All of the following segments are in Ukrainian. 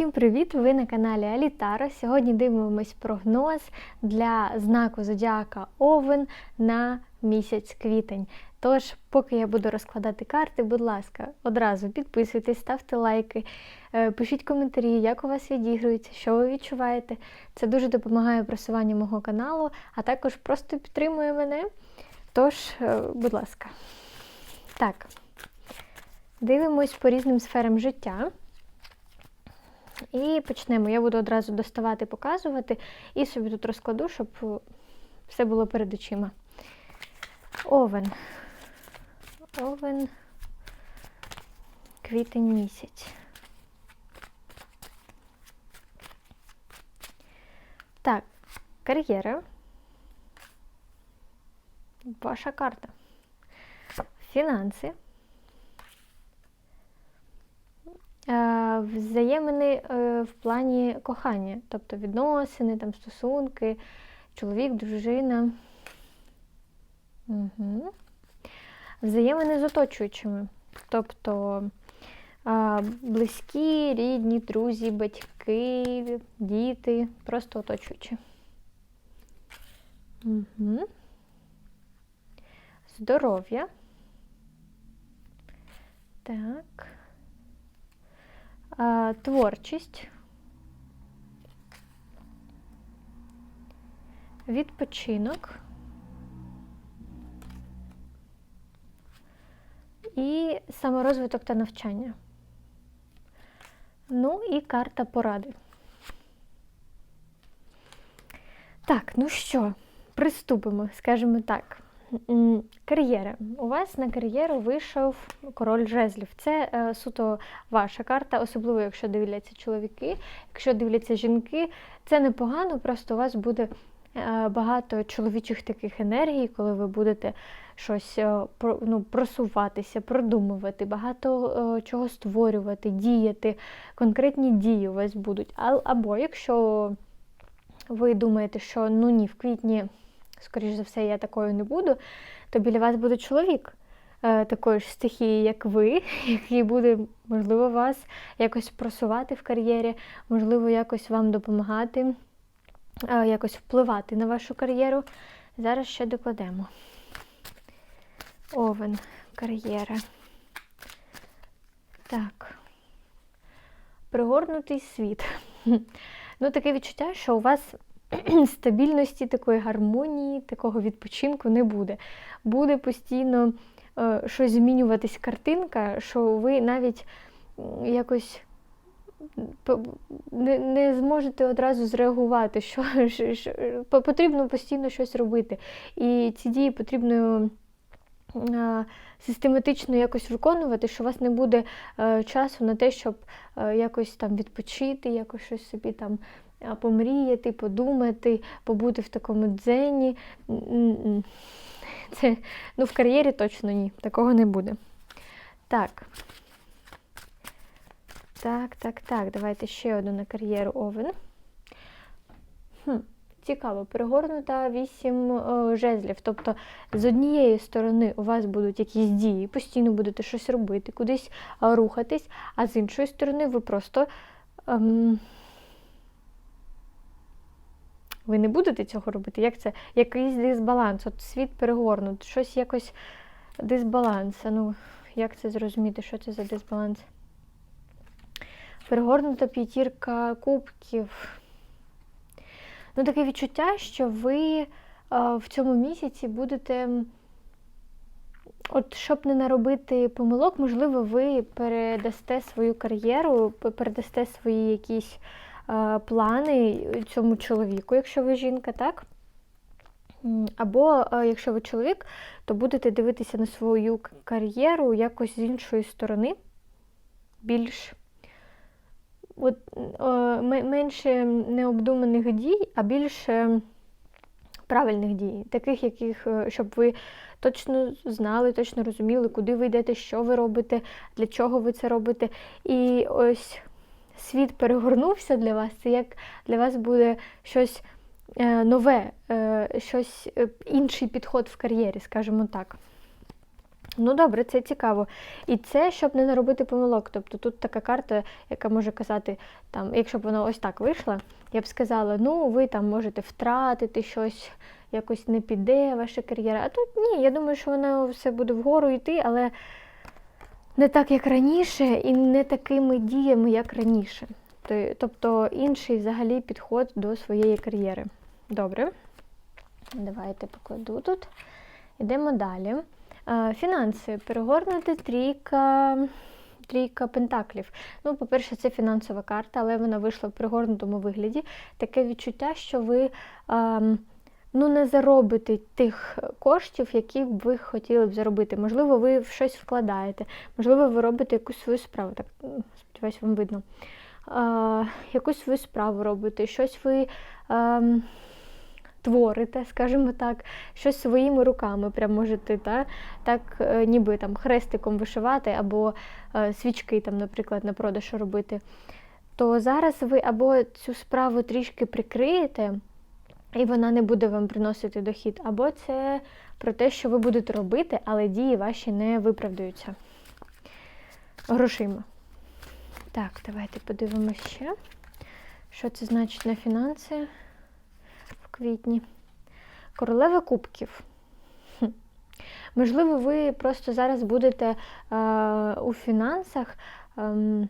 Усім привіт! Ви на каналі Алітара. Сьогодні дивимось прогноз для знаку Зодіака Овен на місяць квітень. Тож, поки я буду розкладати карти, будь ласка, одразу підписуйтесь, ставте лайки, е, пишіть коментарі, як у вас відігрується, що ви відчуваєте. Це дуже допомагає просуванню мого каналу, а також просто підтримує мене. Тож, е, будь ласка. Так, дивимось по різним сферам життя. І почнемо. Я буду одразу доставати, показувати і собі тут розкладу, щоб все було перед очима. Овен. Овен. Квітень місяць. Так, кар'єра. Ваша карта. Фінанси. Е, Взаємини е, в плані кохання, тобто відносини, там, стосунки, чоловік, дружина. Угу. Взаємини з оточуючими. Тобто е, близькі, рідні, друзі, батьки, діти, просто оточуючі. Угу. Здоров'я. Так. Творчість. Відпочинок. І саморозвиток та навчання. Ну і карта поради. Так, ну що, приступимо, скажімо так. Кар'єра. У вас на кар'єру вийшов король жезлів. Це е, суто ваша карта, особливо якщо дивляться чоловіки, якщо дивляться жінки, це непогано, просто у вас буде е, багато чоловічих таких енергій, коли ви будете щось е, про- ну, просуватися, продумувати, багато е, чого створювати, діяти, конкретні дії у вас будуть. А- Або якщо ви думаєте, що ну ні, в квітні скоріш за все, я такою не буду, то біля вас буде чоловік е, такої ж стихії, як ви, який буде, можливо, вас якось просувати в кар'єрі, можливо, якось вам допомагати, е, якось впливати на вашу кар'єру. Зараз ще докладемо. Овен, кар'єра. Так. Пригорнутий світ. Ну, таке відчуття, що у вас стабільності, такої гармонії, такого відпочинку не буде. Буде постійно е, щось змінюватись картинка, що ви навіть якось не, не зможете одразу зреагувати, що, що, що потрібно постійно щось робити. І ці дії потрібно е, систематично якось виконувати, що у вас не буде е, часу на те, щоб е, якось там відпочити, якось щось собі там помріяти, подумати, побути в такому дзені. Це, ну, в кар'єрі точно ні, такого не буде. Так. Так, так, так. Давайте ще одну на кар'єру Овен. Хм. Цікаво, перегорнута вісім е, жезлів. Тобто з однієї сторони у вас будуть якісь дії, постійно будете щось робити, кудись рухатись, а з іншої сторони ви просто. Ем, ви не будете цього робити. Як це? Якийсь дисбаланс. От світ перегорнут, щось якось дисбаланс. Ну, як це зрозуміти, що це за дисбаланс? Перегорнута п'ятірка кубків. Ну, таке відчуття, що ви а, в цьому місяці будете. От щоб не наробити помилок, можливо, ви передасте свою кар'єру, передасте свої якісь е, плани цьому чоловіку, якщо ви жінка, так? Або е, якщо ви чоловік, то будете дивитися на свою кар'єру якось з іншої сторони, більш от, е, менше необдуманих дій, а більше правильних дій, таких, яких, е, щоб ви точно знали, точно розуміли, куди ви йдете, що ви робите, для чого ви це робите. І ось світ перегорнувся для вас, це як для вас буде щось е, нове, е, щось е, інший підход в кар'єрі, скажімо так. Ну, добре, це цікаво. І це, щоб не наробити помилок. Тобто тут така карта, яка може казати, там, якщо б вона ось так вийшла, я б сказала, ну, ви там можете втратити щось, якось не піде ваша кар'єра. А тут ні, я думаю, що воно все буде вгору йти, але не так, як раніше, і не такими діями, як раніше. Тобто інший взагалі підход до своєї кар'єри. Добре. Давайте покладу тут. Йдемо далі. Фінанси. Перегорнути трійка, трійка пентаклів. Ну, по-перше, це фінансова карта, але вона вийшла в перегорнутому вигляді. Таке відчуття, що ви ем, ну, не заробите тих коштів, які б ви хотіли б заробити. Можливо, ви в щось вкладаєте, можливо, ви робите якусь свою справу. Так, сподіваюсь, вам видно. Е, якусь свою справу робите, щось ви. ем, творите, скажімо так, щось своїми руками прям можете та, так е, ніби там хрестиком вишивати, або е, свічки, там, наприклад, на продаж робити. То зараз ви або цю справу трішки прикриєте, і вона не буде вам приносити дохід, або це про те, що ви будете робити, але дії ваші не виправдаються грошима. Так, давайте подивимося ще, що це значить на фінанси в квітні. Королева кубків. Можливо, ви просто зараз будете е, у фінансах ем,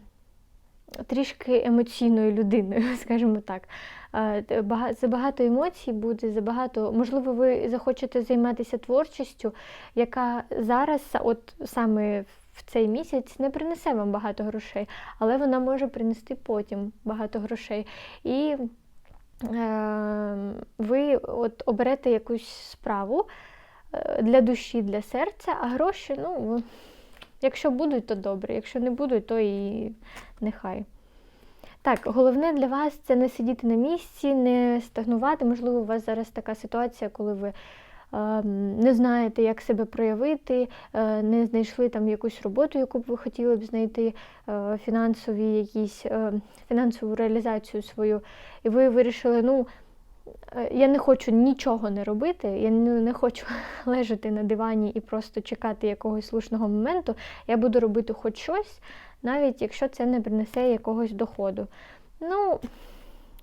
трішки емоційною людиною, скажімо так. Е, Забагато емоцій буде, забагато. Можливо, ви захочете займатися творчістю, яка зараз, от саме в цей місяць, не принесе вам багато грошей, але вона може принести потім багато грошей. І е, ви от оберете якусь справу е, для душі, для серця, а гроші, ну, якщо будуть, то добре, якщо не будуть, то і нехай. Так, головне для вас це не сидіти на місці, не стагнувати. Можливо, у вас зараз така ситуація, коли ви е, не знаєте, як себе проявити, е, не знайшли там якусь роботу, яку б ви хотіли б знайти, е, фінансові якісь, е, фінансову реалізацію свою, і ви вирішили, ну. Е, Я не хочу нічого не робити, я не, хочу лежати на дивані і просто чекати якогось слушного моменту. Я буду робити хоч щось, навіть якщо це не принесе якогось доходу. Ну,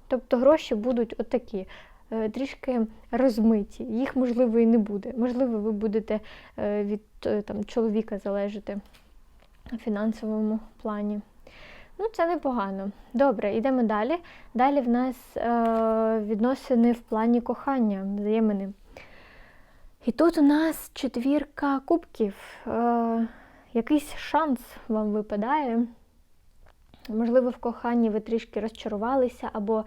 тобто гроші будуть отакі, е, трішки розмиті. Їх, можливо, і не буде. Можливо, ви будете е, від там, чоловіка залежати в фінансовому плані. Ну, це непогано. Добре, йдемо далі. Далі в нас е, відносини в плані кохання, взаємини. І тут у нас четвірка кубків. Е, якийсь шанс вам випадає. Можливо, в коханні ви трішки розчарувалися або е,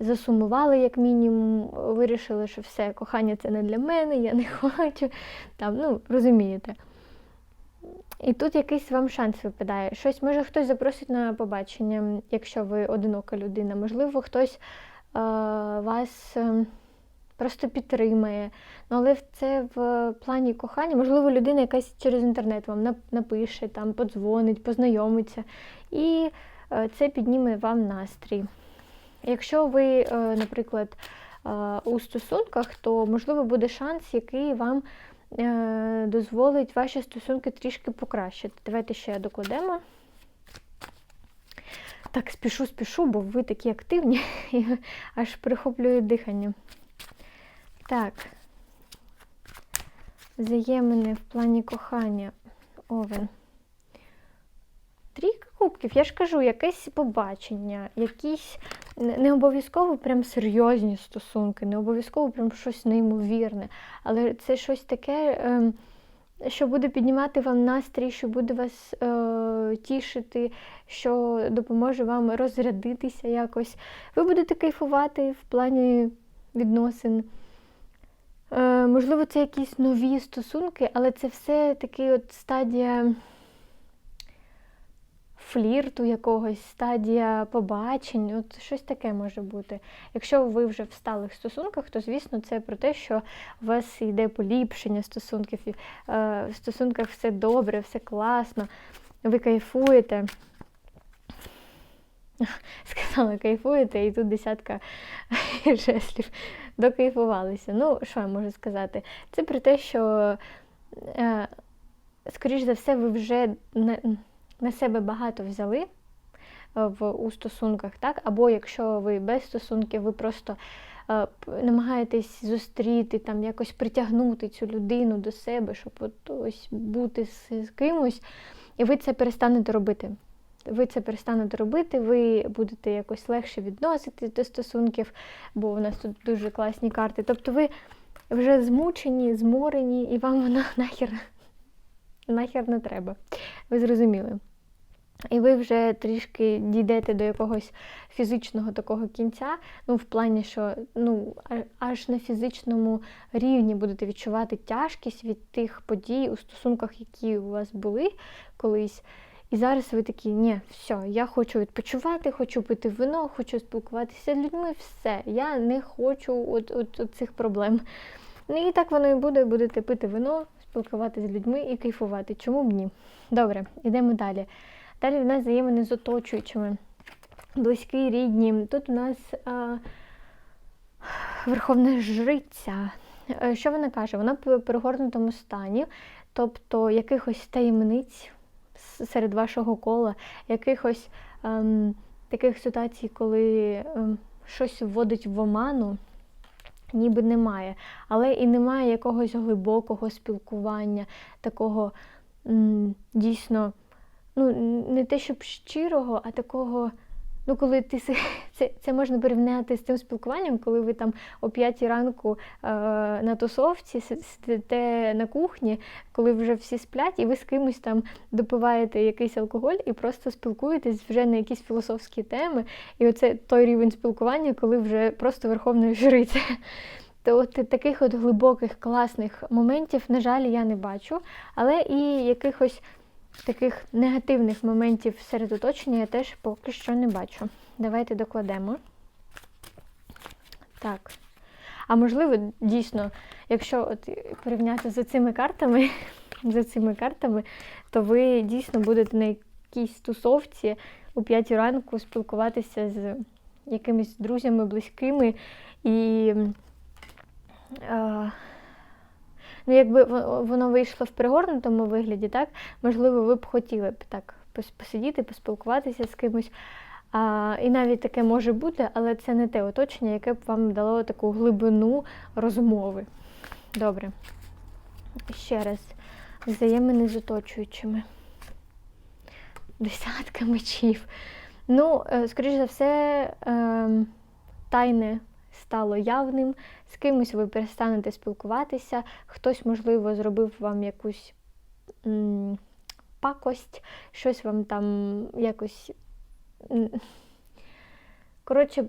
засумували, як мінімум, вирішили, що все, кохання це не для мене, я не хочу. Там, ну, розумієте. І тут якийсь вам шанс випадає. Щось, може, хтось запросить на побачення, якщо ви одинока людина. Можливо, хтось е, вас е, просто підтримає. Ну, але це в плані кохання. Можливо, людина якась через інтернет вам напише, там, подзвонить, познайомиться. І е, це підніме вам настрій. Якщо ви, е, наприклад, у стосунках, то можливо буде шанс, який вам дозволить ваші стосунки трішки покращити. Давайте ще докладемо. Так, спішу, спішу, бо ви такі активні, і аж прихоплює дихання. Так. Взаємини в плані кохання. Овен. Трійка кубків, я ж кажу, якесь побачення, якісь не обов'язково прям серйозні стосунки, не обов'язково прям щось неймовірне, але це щось таке, ем, що буде піднімати вам настрій, що буде вас е, тішити, що допоможе вам розрядитися якось. Ви будете кайфувати в плані відносин. Е, можливо, це якісь нові стосунки, але це все таки от стадія флірту якогось, стадія побачень, от щось таке може бути. Якщо ви вже в сталих стосунках, то звісно це про те, що у вас йде поліпшення стосунків, е, в стосунках все добре, все класно, ви кайфуєте. Сказала, кайфуєте, і тут десятка жеслів докайфувалися. Ну, що я можу сказати? Це про те, що е, скоріш за все, ви вже на, себе багато взяли е, в, у стосунках, так? Або якщо ви без стосунків, ви просто е, намагаєтесь зустріти, там, якось притягнути цю людину до себе, щоб от ось бути з, з кимось, і ви це перестанете робити. Ви це перестанете робити, ви будете якось легше відноситись до стосунків, бо у нас тут дуже класні карти. Тобто ви вже змучені, зморені, і вам воно нахер, нахер не треба. Ви зрозуміли. І ви вже трішки дійдете до якогось фізичного такого кінця, ну, в плані, що ну, аж на фізичному рівні будете відчувати тяжкість від тих подій у стосунках, які у вас були колись. І зараз ви такі, ні, все, я хочу відпочивати, хочу пити вино, хочу спілкуватися з людьми, все. Я не хочу от, от, от цих проблем. Ну і так воно і буде, будете пити вино, спілкуватися з людьми і кайфувати. Чому б ні? Добре, йдемо далі. Далі в нас взаємини з оточуючими, близькі, рідні. Тут у нас а, верховна жриця. Е, Що вона каже? Вона в перегорнутому стані, тобто якихось таємниць серед вашого кола, якихось ем, таких ситуацій, коли ем, щось вводить в оману, ніби немає. Але і немає якогось глибокого спілкування, такого м, дійсно, ну, не те, щоб щирого, а такого. Ну, коли ти це, це можна порівняти з тим спілкуванням, коли ви там о 5 ранку е, на тусовці сидите на кухні, коли вже всі сплять, і ви з кимось там допиваєте якийсь алкоголь і просто спілкуєтесь вже на якісь філософські теми. І оце той рівень спілкування, коли вже просто верховна жриця. То от таких от глибоких, класних моментів, на жаль, я не бачу, але і якихось таких негативних моментів серед оточення я теж поки що не бачу. Давайте докладемо. Так. А можливо, дійсно, якщо от порівняти з цими картами, за цими картами, то ви дійсно будете на якійсь тусовці у 5 ранку спілкуватися з якимись друзями, близькими і. А, Ну, якби воно вийшло в пригорнутому вигляді, так, можливо, ви б хотіли б так посидіти, поспілкуватися з кимось. А, і навіть таке може бути, але це не те оточення, яке б вам дало таку глибину розмови. Добре. Ще раз. Взаємини з оточуючими. Десятка мечів. Ну, е, скоріш за все, ем, тайне стало явним, з кимось ви перестанете спілкуватися, хтось, можливо, зробив вам якусь м, пакость, щось вам там якось. Коротше,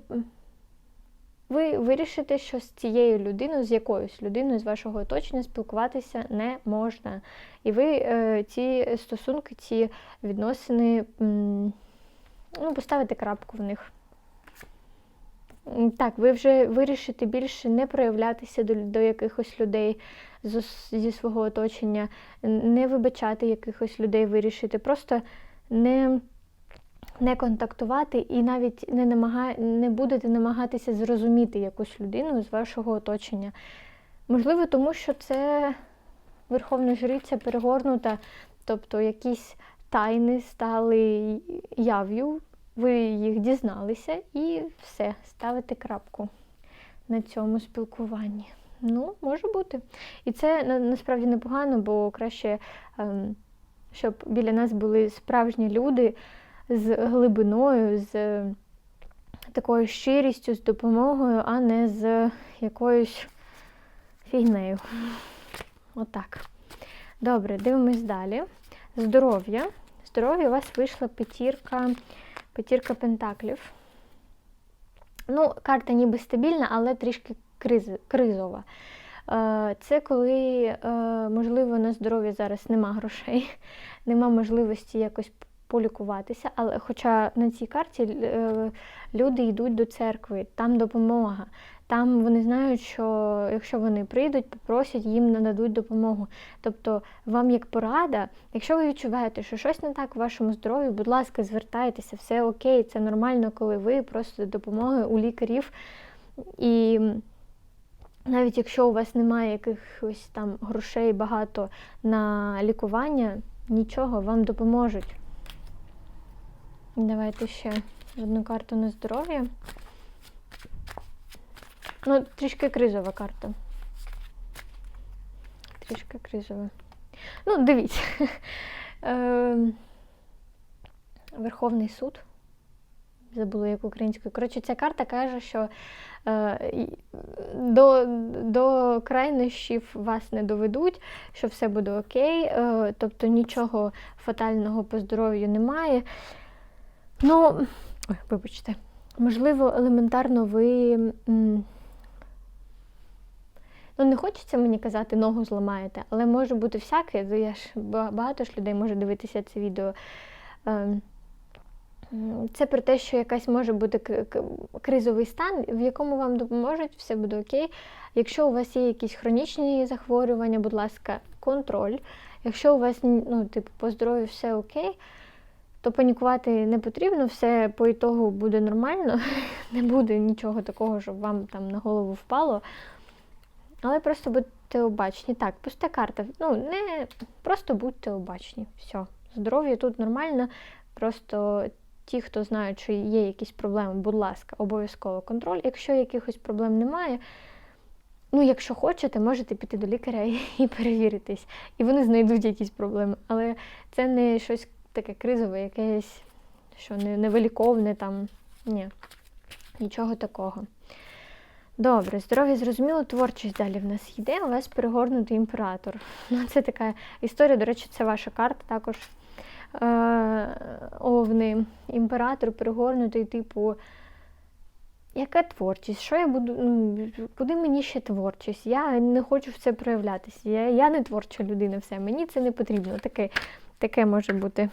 ви вирішите, що з цією людиною, з якоюсь людиною з вашого оточення спілкуватися не можна. І ви е, ці стосунки, ці відносини, м, ну, поставите крапку в них. Так, ви вже вирішите більше не проявлятися до, до якихось людей з, зі свого оточення, не вибачати якихось людей, вирішите, просто не, не контактувати і навіть не, намага, не будете намагатися зрозуміти якусь людину з вашого оточення. Можливо, тому що це верховна жриця перегорнута, тобто якісь тайни стали яв'ю, ви їх дізналися і все, ставите крапку на цьому спілкуванні. Ну, може бути. І це на- насправді непогано, бо краще, ем, щоб біля нас були справжні люди з глибиною, з е, такою щирістю, з допомогою, а не з якоюсь фігнею. Отак. Добре, дивимось далі. Здоров'я. Здоров'я у вас вийшла п'ятірка, п'ятірка пентаклів. Ну, карта ніби стабільна, але трішки криз, кризова. Е, Це коли, е, можливо, на здоров'я зараз нема грошей, нема можливості якось полікуватися. Але хоча на цій карті е, люди йдуть до церкви, там допомога. Там вони знають, що якщо вони прийдуть, попросять, їм нададуть допомогу. Тобто, вам як порада, якщо ви відчуваєте, що щось не так у вашому здоров'ї, будь ласка, звертайтеся, все окей, це нормально, коли ви просите допомоги у лікарів. І навіть якщо у вас немає якихось там грошей багато на лікування, нічого вам допоможуть. Давайте ще одну карту на здоров'я. Ну, трішки кризова карта. Трішки кризова. Ну, дивіться. Ем, Верховний суд. Забула як українською. Коротше, ця карта каже, що е, до, до крайнощів вас не доведуть, що все буде окей, е, тобто нічого фатального по здоров'ю немає. Ну, вибачте, можливо, елементарно ви. м, Ну, не хочеться мені казати, ногу зламаєте, але може бути всяке. ну, Я ж багато ж людей може дивитися це відео. Ем, Це про те, що якась може бути кризовий стан, в якому вам допоможуть, все буде окей. Якщо у вас є якісь хронічні захворювання, будь ласка, контроль. Якщо у вас ну, типу, по здоров'ю все окей, то панікувати не потрібно, все по ітогу буде нормально, не буде нічого такого, щоб вам там на голову впало. Але просто будьте обачні. Так, пуста карта. Ну, не просто будьте обачні. Все. Здоров'я тут нормально. Просто ті, хто знають, що є якісь проблеми, будь ласка, обов'язково контроль. Якщо якихось проблем немає, ну, якщо хочете, можете піти до лікаря і, перевіритись. І вони знайдуть якісь проблеми. Але це не щось таке кризове, якесь, що не, невиліковне там. Ні, нічого такого. Добре, здоров'я зрозуміло, творчість далі в нас йде. У вас перегорнутий імператор. Ну, це така історія, до речі, це ваша карта також. Е, Овни. Імператор перегорнутий, типу. Яка творчість? Що я буду. Ну, куди мені ще творчість? Я не хочу в це проявлятися. Я, я не творча людина, все. Мені це не потрібно. Таке, таке може бути.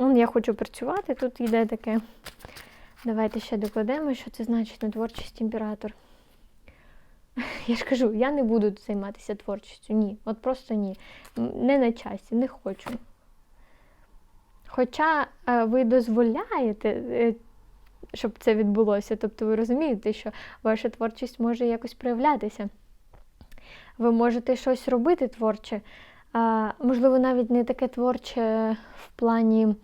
Он, я хочу працювати, тут йде таке. Давайте ще докладемо, що це значить на творчість імператор. Я ж кажу, я не буду займатися творчістю. Ні, от просто ні. Не на часі, не хочу. Хоча е, ви дозволяєте, е, щоб це відбулося, тобто ви розумієте, що ваша творчість може якось проявлятися. Ви можете щось робити творче, можливо, навіть не таке творче в плані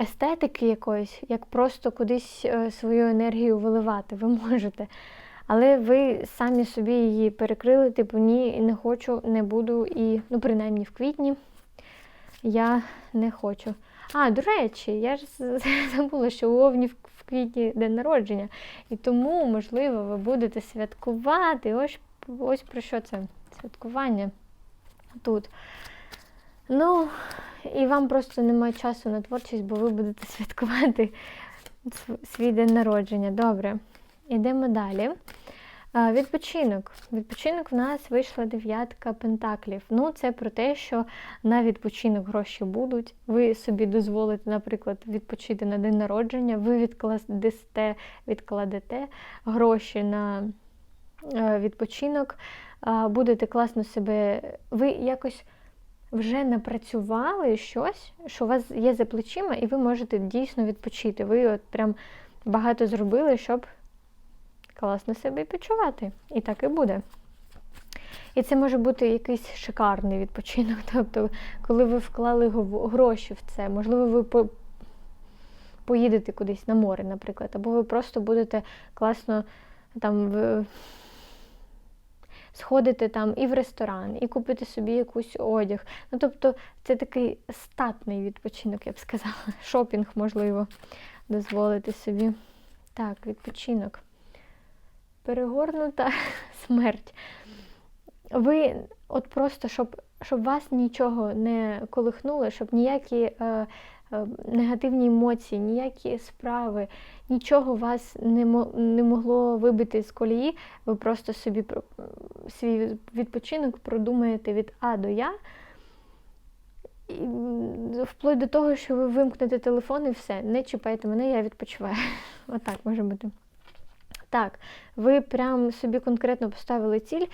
естетики якоїсь, як просто кудись е, свою енергію виливати. Ви можете. Але ви самі собі її перекрили, типу, ні, не хочу, не буду, і, ну, принаймні в квітні я не хочу. А, до речі, я ж забула, що у Овні в квітні день народження. І тому, можливо, ви будете святкувати. Ось, ось про що це святкування тут. Ну, і вам просто немає часу на творчість, бо ви будете святкувати свій день народження. Добре. Йдемо далі. Відпочинок. Відпочинок в нас вийшла дев'ятка пентаклів. Ну, це про те, що на відпочинок гроші будуть. Ви собі дозволите, наприклад, відпочити на день народження, ви відкладете, відкладете гроші на е, відпочинок, будете класно себе. Ви якось вже напрацювали щось, що у вас є за плечима, і ви можете дійсно відпочити. Ви от прям багато зробили, щоб класно себе почувати. І так і буде. І це може бути якийсь шикарний відпочинок. Тобто, коли ви вклали гроші в це, можливо, ви по- поїдете кудись на море, наприклад, або ви просто будете класно там в... сходити там і в ресторан, і купити собі якусь одяг. Ну, тобто, це такий статний відпочинок, я б сказала. Шопінг, можливо, дозволити собі. Так, відпочинок перегорнута смерть. Ви от просто, щоб, щоб вас нічого не колихнуло, щоб ніякі е, е, негативні емоції, ніякі справи, нічого вас не, не могло вибити з колії, ви просто собі свій відпочинок продумаєте від А до Я. І, вплоть до того, що ви вимкнете телефон і все, не чіпайте мене, я відпочиваю. Отак може бути. Так, ви прям собі конкретно поставили ціль.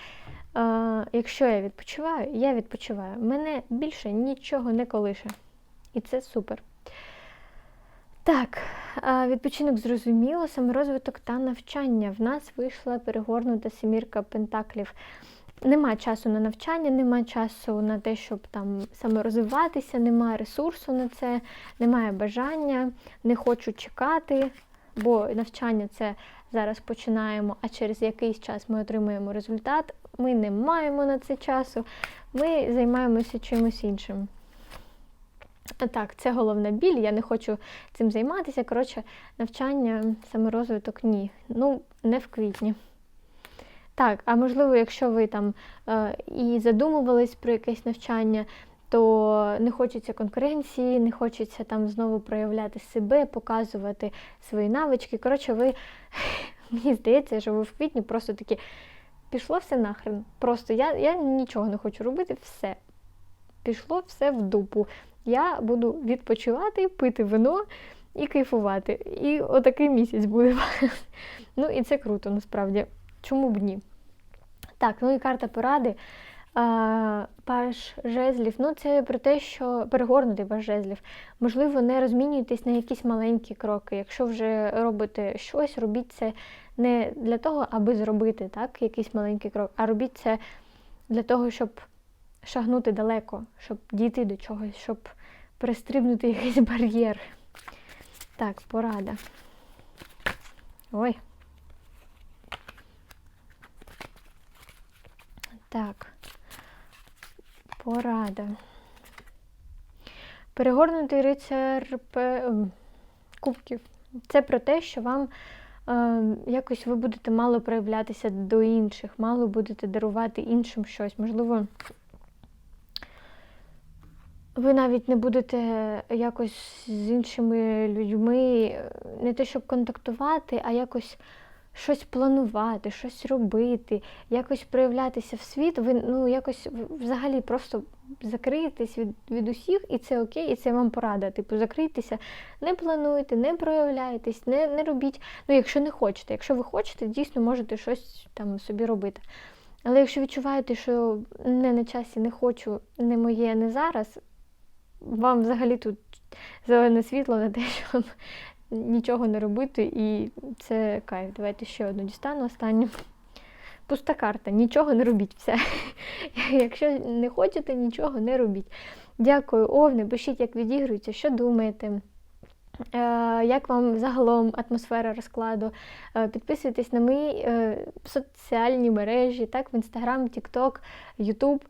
Якщо я відпочиваю, я відпочиваю. Мене більше нічого не колише. І це супер. Так, відпочинок зрозуміло, саморозвиток та навчання. В нас вийшла перегорнута семірка пентаклів. Нема часу на навчання, нема часу на те, щоб там саморозвиватися, немає ресурсу на це, немає бажання, не хочу чекати, бо навчання це зараз починаємо, а через якийсь час ми отримуємо результат. Ми не маємо на це часу, ми займаємося чимось іншим. Так, це головна біль, я не хочу цим займатися. Коротше, навчання, саморозвиток ні. Ну, не в квітні. Так, а можливо, якщо ви там е, і задумувались про якесь навчання, то не хочеться конкуренції, не хочеться там знову проявляти себе, показувати свої навички. Коротше, ви, мені здається, що ви в квітні просто такі пішло все нахрен. Просто я, я нічого не хочу робити, все. Пішло все в дупу. Я буду відпочивати, пити вино і кайфувати. І отакий місяць буде. Ну і це круто, насправді. Чому б ні? Так, ну і карта поради. А, Паж жезлів. Ну, це про те, що перегорнутий паж жезлів. Можливо, не розмінюйтесь на якісь маленькі кроки. Якщо вже робите щось, робіть це не для того, аби зробити так, якийсь маленький крок, а робіть це для того, щоб шагнути далеко, щоб дійти до чогось, щоб перестрибнути якийсь бар'єр. Так, порада. Ой. Так. Порада. Перегорнутий рицар П... кубків. Це про те, що вам е, якось ви будете мало проявлятися до інших, мало будете дарувати іншим щось. Можливо, ви навіть не будете якось з іншими людьми не те, щоб контактувати, а якось щось планувати, щось робити, якось проявлятися в світ, ви ну якось взагалі просто закриєтесь від від усіх, і це окей, і це вам порада. Типу, закрийтеся, не плануйте, не проявляйтесь, не не робіть. Ну, якщо не хочете. Якщо ви хочете, дійсно можете щось там собі робити. Але якщо відчуваєте, що не на часі не хочу, не моє, не зараз, вам взагалі тут зелене світло на те, щоб нічого не робити, і це кайф. Давайте ще одну дістану останню. Пуста карта, нічого не робіть. все. Якщо не хочете, нічого не робіть. Дякую, Овни, пишіть, як відігрується, що думаєте. Е, як вам загалом атмосфера розкладу? Е, підписуйтесь на мої е, соціальні мережі, так, в Інстаграм, Тікток, Ютуб.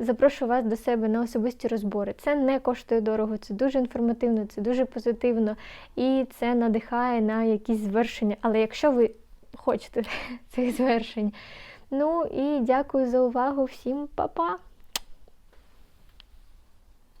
Запрошую вас до себе на особисті розбори. Це не коштує дорого, це дуже інформативно, це дуже позитивно і це надихає на якісь звершення. Але якщо ви хочете цих звершень, ну і дякую за увагу всім, па-па!